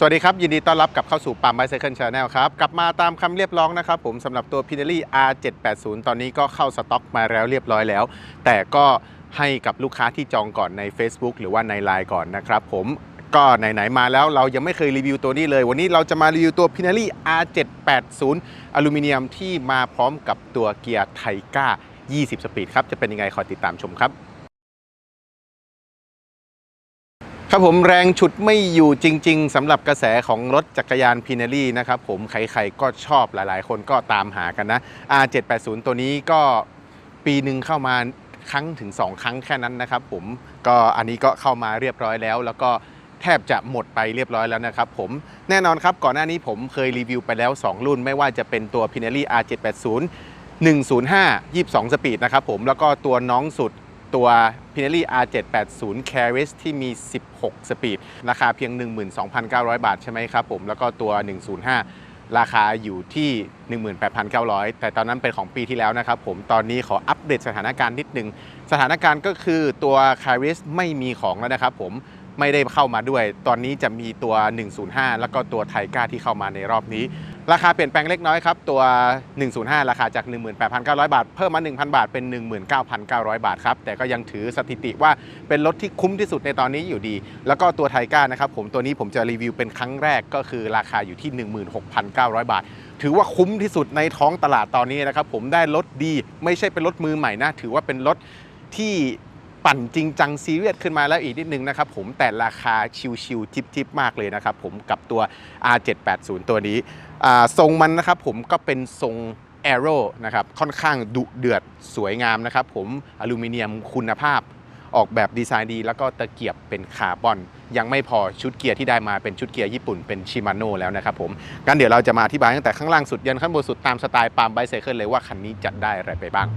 สวัสดีครับ ยินดีต้อนรับกลับเข้าสู่ปั๊มไบเซ c คิลชาแนลครับ กลับมาตามคำเรียบร้องนะครับผมสำหรับตัว p i n e l l y R780 ตอนนี้ก็เข้าสต็อกมาแล้วเรียบร้อยแล้ว แต่ก็ให้กับลูกค้าที่จองก่อนใน Facebook หรือว่าใน Line ก่อนนะครับผมก็ไหน ๆ มาแล้วเรายังไม่เคยรีวิวตัวนี้เลย วันนี้เราจะมารีวิวตัว p i n e l l y R780 อลูมิเนียมที่มาพร้อมกับตัวเกียร์ไทก้า 20 สปีดครับ จะเป็นยังไงคอยติดตามชมครับ ครับผมแรงฉุดไม่อยู่จริง ๆสำหรับกระแสของรถจักรยานพิน e รี่นะครับผมใครๆก็ชอบหลายๆ คนก็ตามหากันนะ R780 ตัวนี้ก็ปีหนึ่งเข้ามาครั้งถึง 2 ครั้งแค่นั้นนะครับผมก็อันนี้ก็เข้ามาเรียบร้อยแล้ว แล้วก็แทบจะหมดไปเรียบร้อยแล้วนะครับผมแน่นอนครับก่อนหน้านี้ผมเคยรีวิวไปแล้ว 2 รุ่น ไม่ว่าจะเป็นตัว p i n e รี่ R780 105 22 สปีดนะครับผมแล้วก็ตัวน้องสุด ตัว p i n e l l y R780 Caris ที่มี 16 สปีด ราคาเพียง 12,900 บาทใช่ไหมครับผม แล้วก็ตัว 105 ราคาอยู่ที่ 18,900 แต่ตอนนั้นเป็นของปีที่แล้วนะครับผม ตอนนี้ขออัปเดตสถานการณ์นิดนึง สถานการณ์ก็คือตัว Caris ไม่มีของแล้วนะครับผมไม่ได้เข้ามาด้วย ตอนนี้จะมีตัว 105 แล้วก็ตัวไทก้าที่เข้ามาในรอบนี้ ราคาเปลี่ยนแปลงเล็กน้อยครับ ตัว 105 ราคาจาก 18,900 บาท เพิ่มมา 1,000 บาท เป็น 19,900 บาทครับ แต่ก็ยังถือสถิติว่าเป็นรถที่คุ้มที่สุดในตอนนี้อยู่ดี แล้วก็ตัวไทก้านะครับผมตัวนี้ผมจะรีวิวเป็นครั้งแรกก็คือราคาอยู่ที่ 16,900 บาท ถือว่าคุ้มที่สุดในท้องตลาดตอนนี้นะครับผมได้รถดี ไม่ใช่เป็นรถมือใหม่นะถือว่าเป็นรถที่ ปั่นจริงจังซีเรียสขึ้นมาแล้วอีกนิดนึงนะครับผมแต่ราคาชิวๆจิบๆมากเลยนะครับผมกับตัว R780 ตัวนี้ทรงมันนะครับผมก็เป็นทรง Aero นะครับค่อนข้างดุเดือดสวยงามนะครับผมอลูมิเนียมคุณภาพออกแบบดีไซน์ดี แล้วก็ตะเกียบเป็นคาร์บอน ยังไม่พอชุดเกียร์ที่ได้มาเป็นชุดเกียร์ญี่ปุ่นเป็นชิมาโน่แล้วนะครับผมงั้นเดี๋ยวเราจะมาอธิบายตั้งแต่ข้างล่างสุดยันข้างบนสุดตามสไตล์ปาล์มไบเซเคิลเลยว่าคันนี้จัดได้อะไรไปบ้าง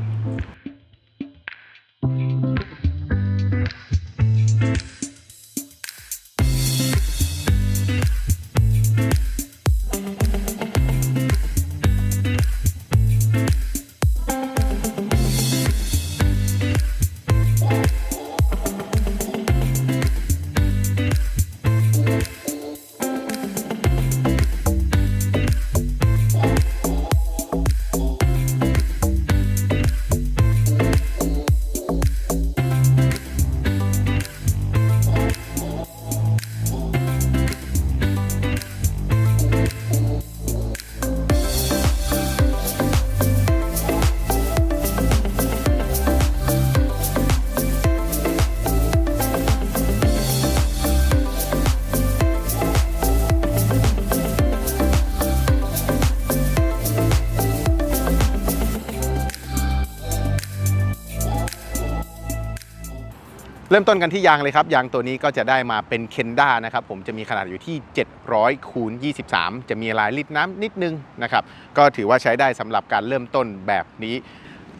เริ่มต้นกันที่ยางเลยครับ ยางตัวนี้ก็จะได้มาเป็นเคนด้านะครับผมจะมีขนาดอยู่ที่ 700คูณ23 จะมีลายลิดน้ำนิดนึงนะครับก็ถือว่าใช้ได้สำหรับการเริ่มต้นแบบนี้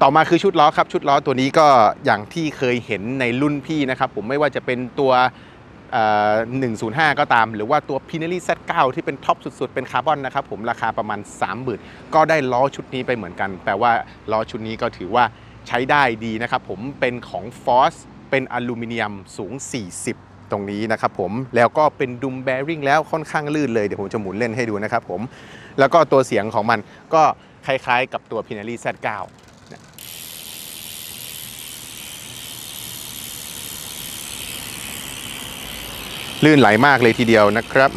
ต่อมาคือชุดล้อครับ ชุดล้อตัวนี้ก็อย่างที่เคยเห็นในรุ่นพี่นะครับ ผมไม่ว่าจะเป็นตัวเอ่อ105 ก็ตาม หรือว่าตัว p i n e l l y Z9 ที่เป็นท็อปสุดๆ เป็นคาร์บอนนะครับผมราคาประมาณ 30,000 ก็ได้ล้อชุดนี้ไปเหมือนกันแปลว่าล้อชุดนี้ก็ถือว่าใช้ได้ดีนะครับผมเป็นของ Force เป็นอลูมิเนียมสูง 40 ตรงนี้นะครับผม แล้วก็เป็นดุมแบริ่งแล้วค่อนข้างลื่นเลย เดี๋ยวผมจะหมุนเล่นให้ดูนะครับผม แล้วก็ตัวเสียงของมันก็คล้ายๆ กับตัว p i n e l l y Z9 นี่ยลื่นไหลมากเลยทีเดียวนะครับ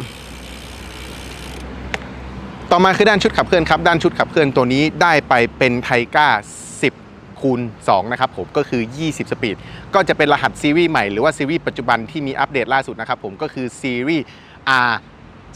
ต่อมาคือด้านชุดขับเคลื่อนครับ ด้านชุดขับเคลื่อนตัวนี้ได้ไปเป็นไทก้า คูณ2นะครับผมก็คือ 20 สปีด ก็จะเป็นรหัสซีรีส์ใหม่หรือว่าซีรีส์ปัจจุบันที่มีอัปเดตล่าสุดนะครับผมก็คือซีรีส์ R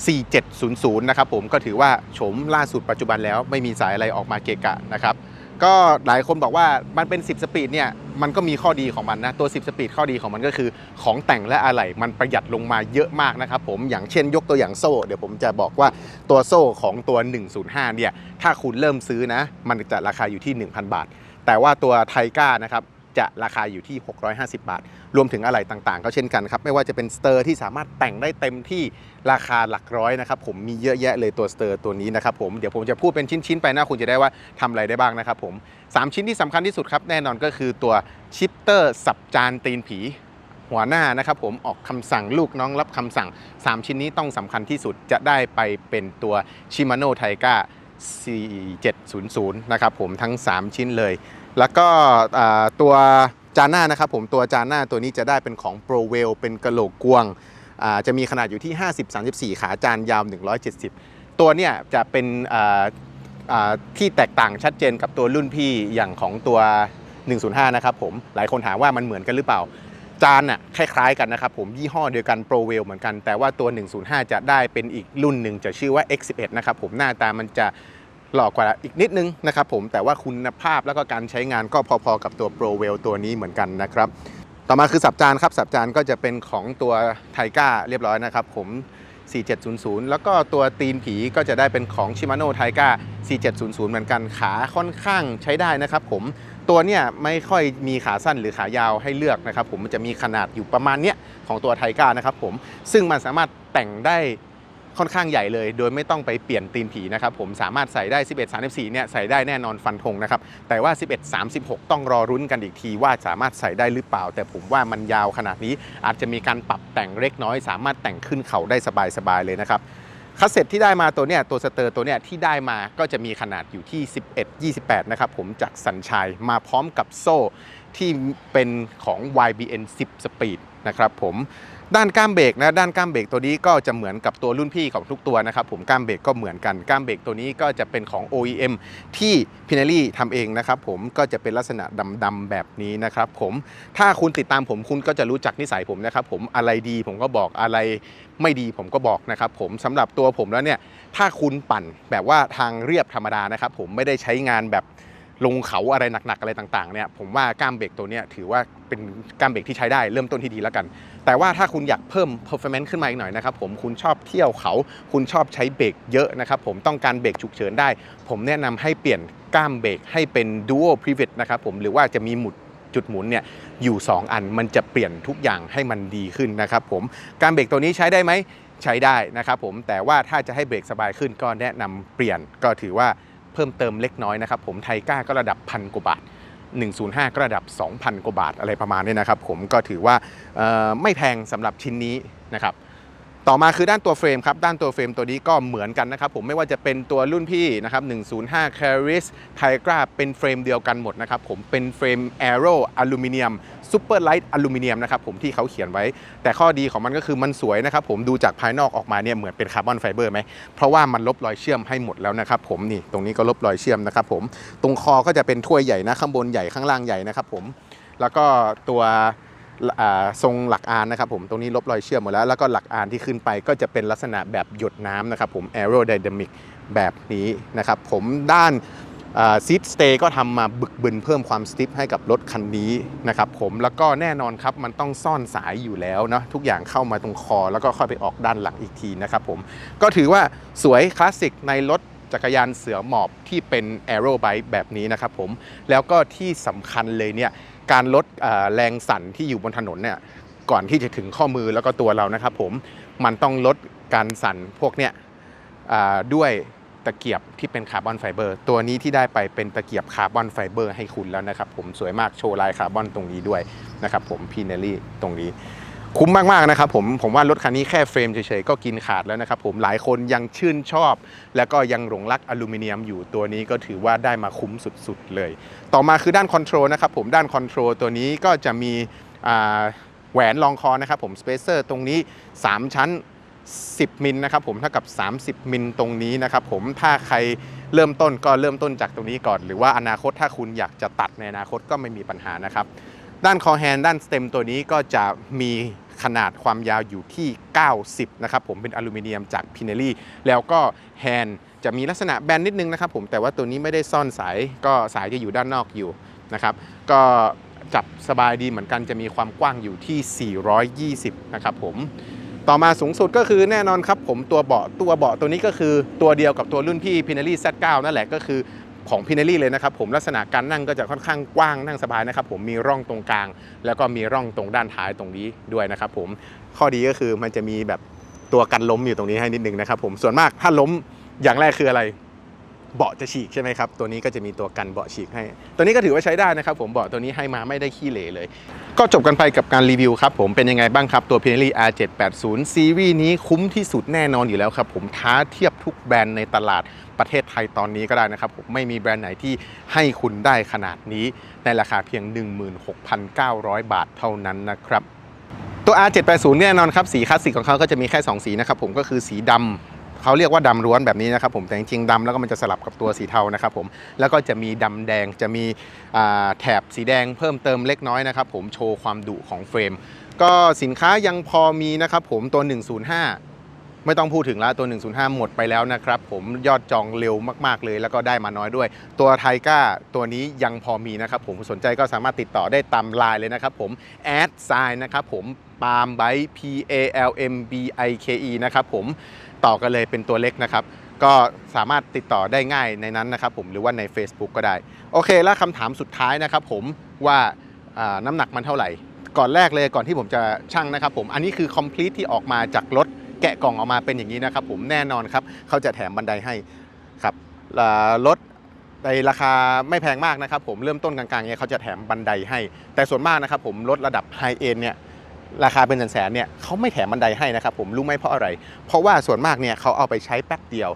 4700 นะครับผมก็ถือว่าโฉมล่าสุดปัจจุบันแล้วไม่มีสายอะไรออกมาเกะกะนะครับก็หลายคนบอกว่ามันเป็น 10 สปีดเนี่ยมันก็มีข้อดีของมันนะ ตัว 10 สปีดข้อดีของมันก็คือ ของแต่งและอะไหล่มันประหยัดลงมาเยอะมากนะครับผมอย่างเช่นยกตัวอย่างโซ่ เดี๋ยวผมจะบอกว่าตัวโซ่ของตัว 105 เนี่ยถ้าคุณเริ่มซื้อนะ มันจะราคาอยู่ที่ 1,000 บาท แต่ว่าตัวไทก้านะครับจะราคาอยู่ที่ 650 บาท รวมถึงอะไหล่ต่างๆ ก็เช่นกันครับ ไม่ว่าจะเป็นสเตอร์ที่สามารถแต่งได้เต็มที่ราคาหลักร้อยนะครับผมมีเยอะแยะเลยตัวสเตอร์ตัวนี้นะครับผมเดี๋ยวผมจะพูดเป็นชิ้น ๆ ไปนะคุณจะได้ว่าทำอะไรได้บ้างนะครับผมสามชิ้นที่สำคัญที่สุดครับ แน่นอนก็คือตัวชิปเตอร์สับจานตีนผี หัวหน้านะครับผมออกคำสั่งลูกน้องรับคำสั่ง 3 ชิ้นนี้ต้องสำคัญที่สุดจะได้ไปเป็นตัว Shimano t a i g a 4700 นะครับผมทั้ง 3 ชิ้นเลย แล้วก็ตัวจานหน้านะครับผมตัวจานหน้าตัวนี้จะได้เป็นของ p r o w e l เป็นกระโหลกกวงจะมีขนาดอยู่ที่ 50-34 ขาจานยาว 170 ตัวเนี่ยจะเป็นที่แตกต่างชัดเจนกับตัวรุ่นพี่อย่างของตัว 105 นะครับผมหลายคนถามว่ามันเหมือนกันหรือเปล่า จานน่ะคล้ายๆ กันนะครับผมยี่ห้อเดียวกัน p r o w e l เหมือนกันแต่ว่าตัว 105 จะได้เป็นอีกรุ่นหนึ่งจะชื่อว่า X11 นะครับผมหน้าตามันจะ หลอกกว่าอีกนิดนึงนะครับผมแต่ว่าคุณภาพแล้วก็การใช้งานก็พอๆกับตัว p r o w e l ตัวนี้เหมือนกันนะครับต่อมาคือสับจานครับสับจานก็จะเป็นของตัวไทก้าเรียบร้อยนะครับผม 4700 แล้วก็ตัวตีนผีก็จะได้เป็นของ Shimano t a i g a 4700 เหมือนกันขาค่อนข้างใช้ได้นะครับผมตัวเนี่ยไม่ค่อยมีขาสั้นหรือขายาวให้เลือกนะครับผมมันจะมีขนาดอยู่ประมาณเนี้ยของตัวไทก้านะครับผมซึ่งมันสามารถแต่งได้ ค่อนข้างใหญ่เลย โดยไม่ต้องไปเปลี่ยนตีนผีนะครับผมสามารถใส่ได้ 11 34 เนี่ยใส่ได้แน่นอนฟันธงนะครับแต่ว่า 11 36 ต้องรอรุ้นกันอีกทีว่าสามารถใส่ได้หรือเปล่า แต่ผมว่ามันยาวขนาดนี้อาจจะมีการปรับแต่งเล็กน้อย สามารถแต่งขึ้นเขาได้สบายๆเลยนะครับคัสเซ็ตที่ได้มาตัวเนี้ยตัวสเตอร์ตัวเนี้ยที่ได้มาก็จะมีขนาดอยู่ที่ 11 28 นะครับผมจากสัญชัยมาพร้อมกับโซ่ที่เป็นของ YBN 10 Speed นะครับผม ด้านก้ามเบรกนะด้านก้ามเบรกตัวนี้ก็จะเหมือนกับตัวรุ่นพี่ของทุกตัวนะครับผมก้ามเบรกก็เหมือนกันก้ามเบรกตัวนี้ก็จะเป็นของ OEM ที่ p i n e l l y ทำเองนะครับผมก็จะเป็นลักษณะดำๆแบบนี้นะครับผมถ้าคุณติดตามผมคุณก็จะรู้จักนิสัยผมนะครับผมอะไรดีผมก็บอกอะไรไม่ดีผมก็บอกนะครับผมสำหรับตัวผมแล้วเนี่ยถ้าคุณปั่นแบบว่าทางเรียบธรรมดานะครับผมไม่ได้ใช้งานแบบ ลงเขาอะไรหนักๆอะไรต่างๆเนี่ยผมว่าก้ามเบรกตัวนี้ถือว่าเป็นก้ามเบรกที่ใช้ได้เริ่มต้นที่ดีแล้วกัน แต่ว่าถ้าคุณอยากเพิ่ม performance ขึ้นมาอีกหน่อยนะครับผมคุณชอบเที่ยวเขา คุณชอบใช้เบรกเยอะนะครับผมต้องการเบรกฉุกเฉินได้ ผมแนะนำให้เปลี่ยนก้ามเบรกให้เป็น dual pivot นะครับผมหรือว่าจะมีหมุดจุดหมุนเนี่ยอยู่ 2 อันมันจะเปลี่ยนทุกอย่างให้มันดีขึ้นนะครับผมการเบรกตัวนี้ใช้ได้ไหมใช้ได้นะครับผมแต่ว่าถ้าจะให้เบรกสบายขึ้นก็แนะนำเปลี่ยนก็ถือว่า เพิ่มเติมเล็กน้อยนะครับผมไทก้าก็ระดับพันกว่าบาท 105 ก็ระดับ 2,000 กว่าบาทอะไรประมาณนี้นะครับผมก็ถือว่าไม่แพงสำหรับชิ้นนี้นะครับต่อมาคือด้านตัวเฟรมครับ ด้านตัวเฟรมตัวนี้ก็เหมือนกันนะครับผมไม่ว่าจะเป็นตัวรุ่นพี่นะครับ 105 Caris Tigra เป็นเฟรมเดียวกันหมดนะครับผมเป็นเฟรม Aero อลูมิเนียม ซูเปอร์ไลท์อลูมิเนียมนะครับผมที่เขาเขียนไว้ แต่ข้อดีของมันก็คือมันสวยนะครับผมดูจากภายนอกออกมาเนี่ยเหมือนเป็นคาร์บอนไฟเบอร์ไหมเพราะว่ามันลบรอยเชื่อมให้หมดแล้วนะครับผมนี่ตรงนี้ก็ลบรอยเชื่อมนะครับผมตรงคอก็จะเป็นถ้วยใหญ่นะข้างบนใหญ่ข้างล่างใหญ่นะครับผมแล้วก็ตัวทรงหลักอานนะครับผมตรงนี้ลบรอยเชื่อมหมดแล้ว แล้วก็หลักอานที่ขึ้นไปก็จะเป็นลักษณะแบบหยดน้ำนะครับผม aerodynamic แบบนี้นะครับผมด้าน ซีดสเตย์ก็ทำมาบึกบึนเพิ่มความสติฟให้กับรถคันนี้นะครับผมแล้วก็แน่นอนครับมันต้องซ่อนสายอยู่แล้วเนาะทุกอย่างเข้ามาตรงคอ แล้วก็ค่อยไปออกด้านหลังอีกทีนะครับผมก็ถือว่าสวยคลาสสิกในรถจักรยานเสือหมอบที่เป็น Aero Bike แบบนี้นะครับผมแล้วก็ที่สำคัญเลยเนี่ยการลดแรงสั่นที่อยู่บนถนนเนี่ยก่อนที่จะถึงข้อมือแล้วก็ตัวเรานะครับผมมันต้องลดการสั่นพวกเนี้ยด้วย ตะเกียบที่เป็นคาร์บอนไฟเบอร์ ตัวนี้ที่ได้ไปเป็นตะเกียบคาร์บอนไฟเบอร์ให้คุณแล้วนะครับผมสวยมากโชว์ลายคาร์บอนตรงนี้ด้วยนะครับผมพีเนลลี่ตรงนี้คุ้มมากๆนะครับผมผมว่ารถคันนี้แค่เฟรมเฉยๆก็กินขาดแล้วนะครับผมหลายคนยังชื่นชอบ แล้วก็ยังหลงรักอลูมิเนียมอยู่ตัวนี้ก็ถือว่าได้มาคุ้มสุดๆเลย ต่อมาคือด้านคอนโทรลนะครับผมด้านคอนโทรลตัวนี้ก็จะมีแหวนรองคอนะครับผมสเปเซอร์ตรงนี้ 3 ชั้น 10 มิลนะครับผมเท่ากับ 30 มิลตรงนี้นะครับผมถ้าใครเริ่มต้นก็เริ่มต้นจากตรงนี้ก่อน หรือว่าอนาคตถ้าคุณอยากจะตัดในอนาคตก็ไม่มีปัญหานะครับ ด้านคอแฮนด้านสเต็มตัวนี้ก็จะมีขนาดความยาวอยู่ที่ 90 นะครับผมเป็นอลูมิเนียมจากพินเนลี่แล้วก็แฮนจะมีลักษณะแบนนิดนึงนะครับผมแต่ว่าตัวนี้ไม่ได้ซ่อนสายก็สายจะอยู่ด้านนอกอยู่นะครับก็จับสบายดีเหมือนกันจะมีความกว้างอยู่ที่ 420 นะครับผม ต่อมาสูงสุดก็คือแน่นอนครับผมตัวเบาะตัวเบาะตัวนี้ก็คือตัวเดียวกับตัวรุ่นพี่ Pinelli Z9 นั่นแหละก็คือของ p i n e l l y เลยนะครับผมลักษณะการนั่งก็จะค่อนข้างกว้างนั่งสบายนะครับผมมีร่องตรงกลาง แล้วก็มีร่องตรงด้านท้ายตรงนี้ด้วยนะครับผมข้อดีก็คือมันจะมีแบบตัวกันล้มอยู่ตรงนี้ให้นิดนึงนะครับผมส่วนมากถ้าล้มอย่างแรกคืออะไร เบาะจะฉีกใช่ไหมครับ ตัวนี้ก็จะมีตัวกันเบาะฉีกให้ ตัวนี้ก็ถือว่าใช้ได้นะครับผมเบาะตัวนี้ให้มาไม่ได้ขี้เหร่เลย ก็จบกันไปกับการรีวิวครับผมเป็นยังไงบ้างครับ ตัว Pirelli R780 ซีรีส์นี้คุ้มที่สุดแน่นอนอยู่แล้วครับผมท้าเทียบทุกแบรนด์ในตลาดประเทศไทยตอนนี้ก็ได้นะครับผมไม่มีแบรนด์ไหนที่ให้คุณได้ขนาดนี้ ในราคาเพียง 16,900 บาทเท่านั้นนะครับตัว R780 แน่นอนครับสีคลาสสิกของเขาก็จะมีแค่ 2 สีนะครับผมก็คือสีดำ เขาเรียกว่าดำล้วนแบบนี้นะครับผมแต่จริงๆดำแล้วก็มันจะสลับกับตัวสีเทานะครับผมแล้วก็จะมีดำแดงจะมีแถบสีแดงเพิ่มเติมเล็กน้อยนะครับผมโชว์ความดุของเฟรม ก็สินค้ายังพอมีนะครับผมตัว 105ไม่ต้องพูดถึงแล้วตัว 105 หมดไปแล้วนะครับผมยอดจองเร็วมาก ๆ เลย แล้วก็ได้มาน้อยด้วย ตัวไทก้าตัวนี้ยังพอมีนะครับผมสนใจก็สามารถติดต่อได้ตามไลน์เลยนะครับผมแอดไซน์นะครับผมปาล์มไบ P A L M B I K E นะครับผม ต่อกันเลยเป็นตัวเล็กนะครับ ก็สามารถติดต่อได้ง่ายในนั้นนะครับผมหรือว่าใน Facebook ก็ได้ โอเค แล้วคำถามสุดท้ายนะครับผมว่าน้ำหนักมันเท่าไหร่ ก่อนแรกเลยก่อนที่ผมจะชั่งนะครับผม อันนี้คือ complete ที่ออกมาจากรถแกะกล่องออกมาเป็นอย่างนี้นะครับผมแน่นอนครับเขาจะแถมบันไดให้ครับรถในราคาไม่แพงมากนะครับผมเริ่มต้นกลางๆเนี่ยเขาจะแถมบันไดให้ แต่ส่วนมากนะครับผมรถระดับไฮเอ็นเนี่ย ราคาเป็นแสนๆเนี่ยเขาไม่แถมบันไดให้นะครับผมรู้ไหมเพราะอะไร เพราะว่าส่วนมากเนี่ยเขาเอาไปใช้แป๊บเดียว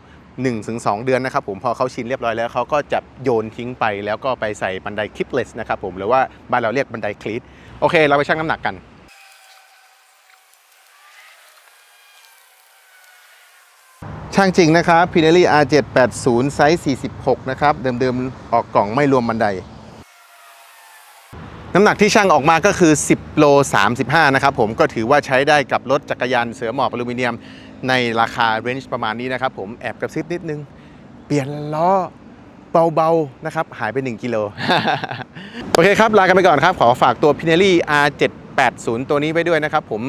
1-2 เดือนนะครับผมพอเขาชินเรียบร้อยแล้วเขาก็จะโยนทิ้งไป แล้วก็ไปใส่บันไดคลิปเลสนะครับผมหรือว่าบ้านเราเรียกบันไดคลีตโอเค เราไปชั่งน้ำหนักกันช่างจริงนะครับ Pirelli R780 ไซส์ 46 นะครับ เดิมๆ ออกกล่องไม่รวมบันได น้ำหนักที่ช่างออกมาก็คือ 10 โล 35 นะครับผมก็ถือว่าใช้ได้กับรถจักรยานเสือหมอบอลูมิเนียม ในราคาเรนจ์ประมาณนี้นะครับผมแอบกระซิบนิดนึง เปลี่ยนล้อเบาๆนะครับ หายไป 1 กิโล โอเคครับ ลากันไปก่อนครับ ขอฝากตัว Pinelli 80 ตัวนี้ไปด้วยนะครับผม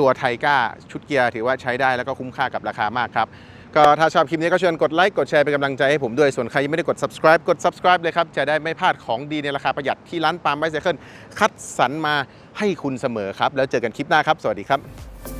ตัวไทก้าชุดเกียร์ถือว่าใช้ได้แล้วก็คุ้มค่ากับราคามากครับก็ถ้าชอบคลิปนี้ก็เชิญกดไลค์กดแชร์เป็นกำลังใจให้ผมด้วย ส่วนใครยังไม่ได้กด subscribe กด subscribe เลยครับ จะได้ไม่พลาดของดีในราคาประหยัดที่ร้านปาล์มไบเซเคิลคัดสรรมาให้คุณเสมอครับ แล้วเจอกันคลิปหน้าครับ สวัสดีครับ